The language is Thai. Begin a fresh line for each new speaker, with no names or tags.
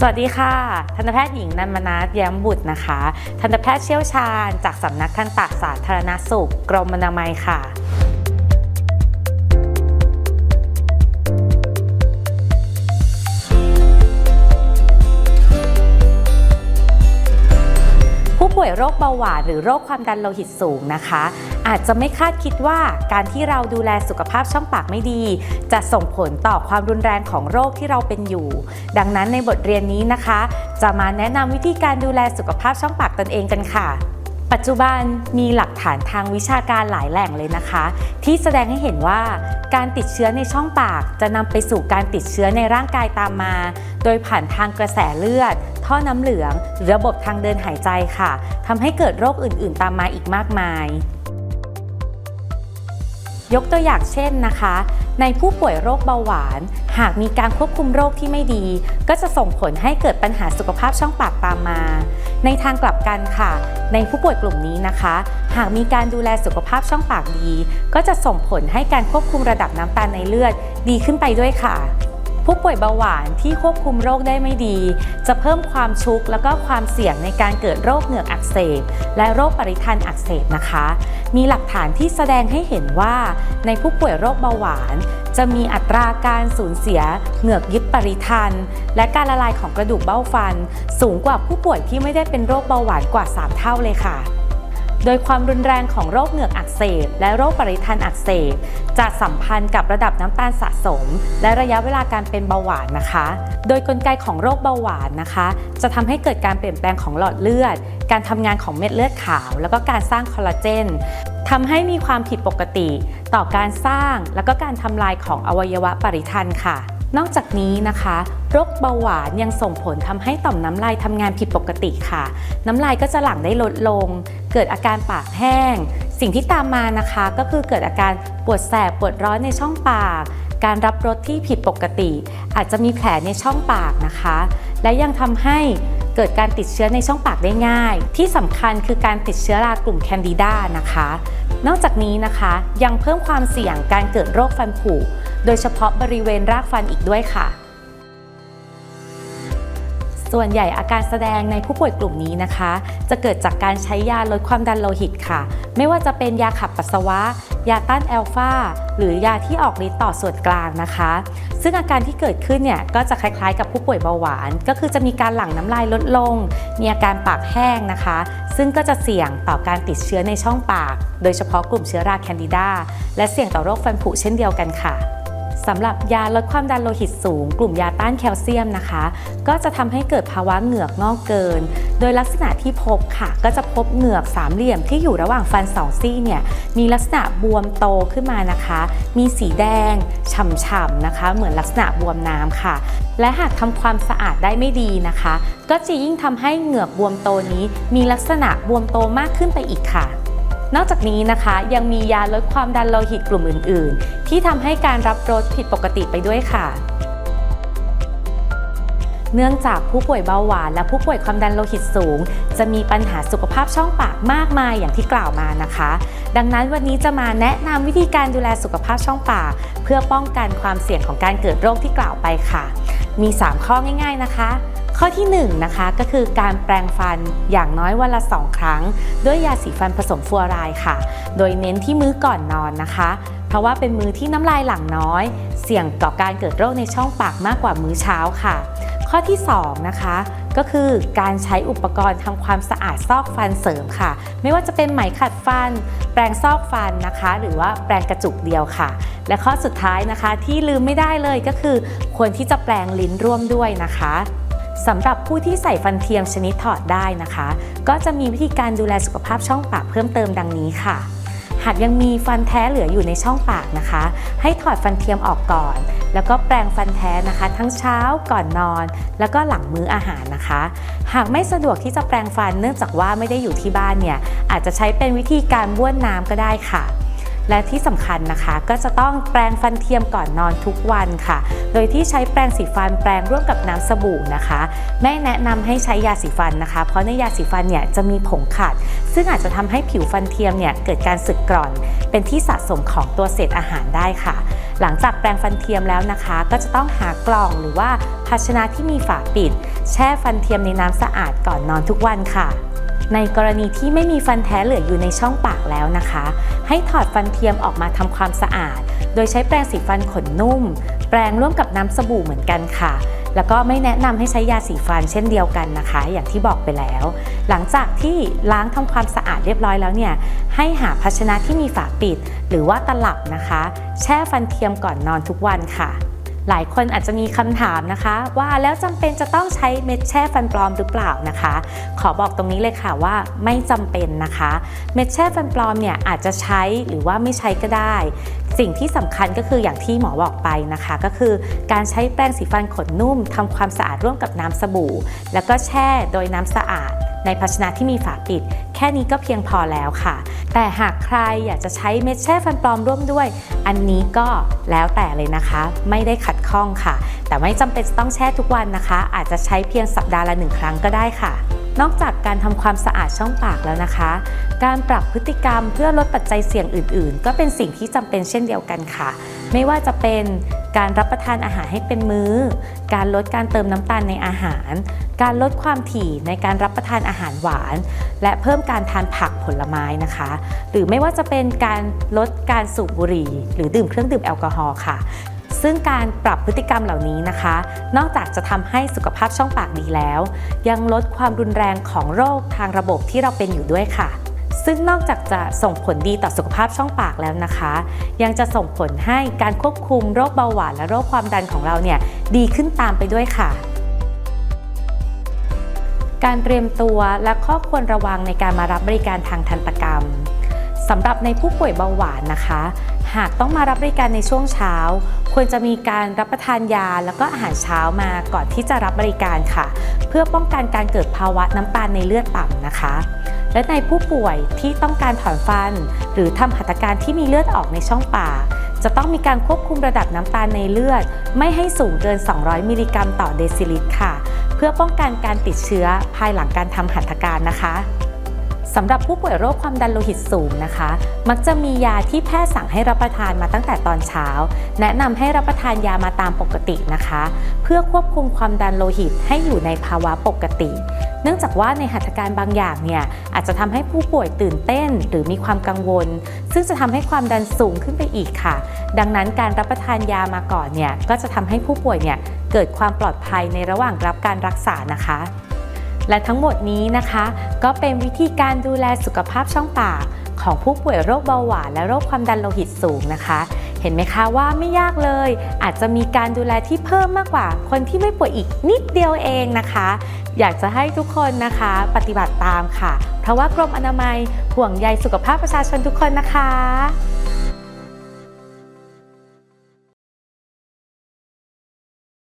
สวัสดีค่ะ ทันตแพทย์หญิงนันมนาถแย้มบุตรนะคะ ทันตแพทย์เชี่ยวชาญจากสำนักทันตสาธารณสุข กรมอนามัยค่ะ โรคเบาหวานหรือโรคความดันโลหิตสูงนะคะ อาจจะไม่คาดคิดว่าการที่เราดูแลสุขภาพช่องปากไม่ดี จะส่งผลต่อความรุนแรงของโรคที่เราเป็นอยู่ ดังนั้นในบทเรียนนี้นะคะ จะมาแนะนำวิธีการดูแลสุขภาพช่องปากตนเองกันค่ะ ปัจจุบันมีหลักฐานทางวิชาการหลายแหล่งเลยนะคะ ที่แสดงให้เห็นว่าการติดเชื้อในช่องปากจะนำไปสู่การติดเชื้อในร่างกายตามมา โดยผ่านทางกระแสเลือด ท่อน้ำเหลือง หรือระบบทางเดินหายใจค่ะทำให้เกิดโรคอื่น ๆ ตามมาอีกมากมาย ยกตัวอย่างเช่นนะคะ ในผู้ป่วยโรคเบาหวาน หากมีการควบคุมโรคที่ไม่ดี ก็จะส่งผลให้เกิดปัญหาสุขภาพช่องปากตามมา ในทางกลับกันค่ะ ในผู้ป่วยกลุ่มนี้นะคะ หากมีการดูแลสุขภาพช่องปากดี ก็จะส่งผลให้การควบคุมระดับน้ำตาลในเลือดดีขึ้นไปด้วยค่ะ ผู้ป่วยเบาหวานที่ควบคุมโรคได้ไม่ดี จะเพิ่มความชุกแล้วก็ความเสี่ยงในการเกิดโรคเหงือกอักเสบ และโรคปริทันอักเสบนะคะ มีหลักฐานที่แสดงให้เห็นว่า ในผู้ป่วยโรคเบาหวาน จะมีอัตราการสูญเสียเหงือกยึดปริทันและการละลายของกระดูกเบ้าฟัน สูงกว่าผู้ป่วยที่ไม่ได้เป็นโรคเบาหวานกว่า 3 เท่าเลยค่ะ โดยความรุนแรงของโรคเหงือกอักเสบ และโรคปริทันอักเสบ จะสัมพันธ์กับระดับน้ำตาลสะสม และระยะเวลาการเป็นเบาหวานนะคะ โดยกลไกของโรคเบาหวานนะคะ จะทำให้เกิดการเปลี่ยนแปลงของหลอดเลือด การทำงานของเม็ดเลือดขาว แล้วก็การสร้างคอลลาเจนทำให้มีความผิดปกติ ต่อการสร้างแล้วก็การทำลายของอวัยวะปริทันค่ะ นอกจากนี้นะคะโรคเบาหวานยังส่งผลทำให้ต่อมน้ำลายทำงานผิดปกติค่ะ น้ำลายก็จะหลั่งได้ลดลง เกิดอาการปากแห้ง สิ่งที่ตามมานะคะก็คือเกิดอาการปวดแสบปวดร้อนในช่องปาก การรับรสที่ผิดปกติ อาจจะมีแผลในช่องปากนะคะ และยังทำให้เกิดการติดเชื้อในช่องปากได้ง่าย ที่สำคัญคือการติดเชื้อรากลุ่มแคนดิดานะคะ นอกจากนี้นะคะยังเพิ่มความเสี่ยงการเกิดโรคฟันผุ โดยเฉพาะบริเวณรากฟันอีกด้วยค่ะ ส่วนใหญ่อาการแสดงในผู้ป่วยกลุ่มนี้นะคะ จะเกิดจากการใช้ยาลดความดันโลหิตค่ะ ไม่ว่าจะเป็นยาขับปัสสาวะ ยาต้านแอลฟาหรือยาที่ออกฤทธิ์ต่อส่วนกลางนะคะ ซึ่งอาการที่เกิดขึ้นเนี่ยก็จะคล้ายๆ กับผู้ป่วยเบาหวาน ก็คือจะมีการหลั่งน้ำลายลดลง มีอาการปากแห้งนะคะ ซึ่งก็จะเสี่ยงต่อการติดเชื้อในช่องปาก โดยเฉพาะกลุ่มเชื้อราแคนดิดาและเสี่ยงต่อโรคฟันผุเช่นเดียวกันค่ะ สำหรับยาลดความดันโลหิตสูง กลุ่มยาต้านแคลเซียมนะคะ ก็จะทำให้เกิดภาวะเหงือกงอกเกิน โดยลักษณะที่พบค่ะ ก็จะพบเหงือกสามเหลี่ยมที่อยู่ระหว่างฟันสองซี่เนี่ยมีลักษณะบวมโตขึ้นมานะคะ มีสีแดงฉ่ำๆนะคะ เหมือนลักษณะบวมน้ำค่ะ และหากทำความสะอาดได้ไม่ดีนะคะ ก็จะยิ่งทำให้เหงือกบวมโตนี้ มีลักษณะบวมโตมากขึ้นไปอีกค่ะ นอกจากนี้นะคะยังมียาลดความดันโลหิตกลุ่มอื่น ๆ ที่ทำให้การรับรสผิดปกติไปด้วยค่ะ เนื่องจากผู้ป่วยเบาหวานและผู้ป่วยความดันโลหิตสูง จะมีปัญหาสุขภาพช่องปากมากมายอย่างที่กล่าวมานะคะ ดังนั้นวันนี้จะมาแนะนำวิธีการดูแลสุขภาพช่องปากเพื่อป้องกันความเสี่ยงของการเกิดโรคที่กล่าวไปค่ะ มี 3 ข้อง่าย ๆ นะคะ ข้อที่1นงนะคะก็คือการแปรงฟันอย่างน้อยวันละ 2 ครั้ง ด้วยยาสีฟันผสมฟลูออไรด์ค่ะ โดยเน้นที่มื้อก่อนนอนนะคะ เพราะว่าเป็นมื้อที่น้ำลายหลั่งน้อย เสี่ยงต่อการเกิดโรคในช่องปากมากกว่ามื้อเช้าค่ะ ข้อที่2นะคะก็คือการใช้อุปกรณ์ทำความสะอาดซอกฟันเสริมค่ะ ไม่ว่าจะเป็นไหมขัดฟัน แปรงซอกฟันนะคะ หรือว่าแปรงกระจุกเดียวค่ะ และข้อสุดท้ายนะคะที่ลืมไม่ได้เลยก็คือ ควรที่จะแปรงลิ้นร่วมด้วยนะคะ สำหรับผู้ที่ใส่ฟันเทียมชนิดถอดได้นะคะ ก็จะมีวิธีการดูแลสุขภาพช่องปากเพิ่มเติมดังนี้ค่ะ หากยังมีฟันแท้เหลืออยู่ในช่องปากนะคะ ให้ถอดฟันเทียมออกก่อน แล้วก็แปรงฟันแท้นะคะ ทั้งเช้าก่อนนอน แล้วก็หลังมื้ออาหารนะคะ หากไม่สะดวกที่จะแปรงฟันเนื่องจากว่าไม่ได้อยู่ที่บ้านเนี่ยอาจจะใช้เป็นวิธีการบ้วนน้ำก็ได้ค่ะ และที่สำคัญนะคะ ก็จะต้องแปรงฟันเทียมก่อนนอนทุกวันค่ะ โดยที่ใช้แปรงสีฟันแปรงร่วมกับน้ำสบู่นะคะ ไม่แนะนำให้ใช้ยาสีฟันนะคะ เพราะในยาสีฟันเนี่ยจะมีผงขัด ซึ่งอาจจะทำให้ผิวฟันเทียมเนี่ยเกิดการสึกกร่อน เป็นที่สะสมของตัวเศษอาหารได้ค่ะ หลังจากแปรงฟันเทียมแล้วนะคะ ก็จะต้องหากล่องหรือว่าภาชนะที่มีฝาปิด แช่ฟันเทียมในน้ำสะอาดก่อนนอนทุกวันค่ะในกรณีที่ไม่มีฟันแท้เหลืออยู่ในช่องปากแล้วนะคะ ให้ถอดฟันเทียมออกมาทำความสะอาด โดยใช้แปรงสีฟันขนนุ่ม แปรงร่วมกับน้ำสบู่เหมือนกันค่ะ แล้วก็ไม่แนะนำให้ใช้ยาสีฟันเช่นเดียวกันนะคะ อย่างที่บอกไปแล้ว หลังจากที่ล้างทำความสะอาดเรียบร้อยแล้วเนี่ย ให้หาภาชนะที่มีฝาปิด หรือว่าตลับนะคะ แช่ฟันเทียมก่อนนอนทุกวันค่ะ หลายคนอาจจะมีคำถามนะคะ ว่าแล้วจำเป็นจะต้องใช้เม็ดแช่ฟันปลอมหรือเปล่านะคะ ขอบอกตรงนี้เลยค่ะว่าไม่จำเป็นนะคะ เม็ดแช่ฟันปลอมเนี่ยอาจจะใช้หรือว่าไม่ใช้ก็ได้ สิ่งที่สำคัญก็คืออย่างที่หมอบอกไปนะคะ ก็คือการใช้แปรงสีฟันขนนุ่มทำความสะอาดร่วมกับน้ำสบู่ แล้วก็แช่โดยน้ำสะอาด ในภาชนะที่มีฝาปิด แค่นี้ก็เพียงพอแล้วค่ะ แต่หากใครอยากจะใช้เม็ดแช่ฟันปลอมร่วมด้วย อันนี้ก็แล้วแต่เลยนะคะ ไม่ได้ขัดข้องค่ะ แต่ไม่จำเป็นจะต้องแช่ทุกวันนะคะ อาจจะใช้เพียงสัปดาห์ละหนึ่งครั้งก็ได้ค่ะ นอกจากการทำความสะอาดช่องปากแล้วนะคะ การปรับพฤติกรรมเพื่อลดปัจจัยเสี่ยงอื่น ๆ ก็เป็นสิ่งที่จำเป็นเช่นเดียวกันค่ะ ไม่ว่าจะเป็นการรับประทานอาหารให้เป็นมื้อ การลดการเติมน้ำตาลในอาหาร การลดความถี่ในการรับประทานอาหารหวาน และเพิ่มการทานผักผลไม้นะคะ หรือไม่ว่าจะเป็นการลดการสูบบุหรี่ หรือดื่มเครื่องดื่มแอลกอฮอล์ค่ะ ซึ่งการปรับพฤติกรรมเหล่านี้นะคะ นอกจากจะทำให้สุขภาพช่องปากดีแล้ว ยังลดความรุนแรงของโรคทางระบบที่เราเป็นอยู่ด้วยค่ะซึ่งนอกจากจะส่งผลดีต่อสุขภาพช่องปากแล้วนะคะ ยังจะส่งผลให้การควบคุมโรคเบาหวานและโรคความดันของเราเนี่ยดีขึ้นตามไปด้วยค่ะ การเตรียมตัวและข้อควรระวังในการมารับบริการทางทันตกรรมสำหรับในผู้ป่วยเบาหวานนะคะ หากต้องมารับบริการในช่วงเช้า ควรจะมีการรับประทานยาแล้วก็อาหารเช้ามาก่อนที่จะรับบริการค่ะ เพื่อป้องกันการเกิดภาวะน้ำตาลในเลือดต่ำนะคะ และในผู้ป่วยที่ต้องการถอนฟัน หรือทำหัตถการที่มีเลือดออกในช่องปากจะต้องมีการควบคุมระดับน้ำตาลในเลือด ไม่ให้สูงเกิน 200 มิลลิกรัมต่อเดซิลิตรค่ะ เพื่อป้องกันการติดเชื้อภายหลังการทำหัตถการนะคะ สำหรับผู้ป่วยโรคความดันโลหิตสูงนะคะ มักจะมียาที่แพทย์สั่งให้รับประทานมาตั้งแต่ตอนเช้า แนะนำให้รับประทานยามาตามปกตินะคะ เพื่อควบคุมความดันโลหิตให้อยู่ในภาวะปกติ เนื่องจากว่าในหัตถการบางอย่างเนี่ยอาจจะทำให้ผู้ป่วยตื่นเต้นหรือมีความกังวล ซึ่งจะทำให้ความดันสูงขึ้นไปอีกค่ะ ดังนั้นการรับประทานยามาก่อนเนี่ยก็จะทำให้ผู้ป่วยเนี่ยเกิดความปลอดภัยในระหว่างรับการรักษานะคะ และทั้งหมดนี้นะคะ ก็เป็นวิธีการดูแลสุขภาพช่องปากของผู้ป่วยโรคเบาหวานและโรคความดันโลหิตสูงนะคะ เห็นไหมคะว่าไม่ยากเลย อาจจะมีการดูแลที่เพิ่มมากกว่า คนที่ไม่ป่วยอีกนิดเดียวเองนะคะ อยากจะให้ทุกคนนะคะ ปฏิบัติตามค่ะ เพราะว่ากรมอนามัยห่วงใยสุขภาพประชาชนทุกคนนะคะ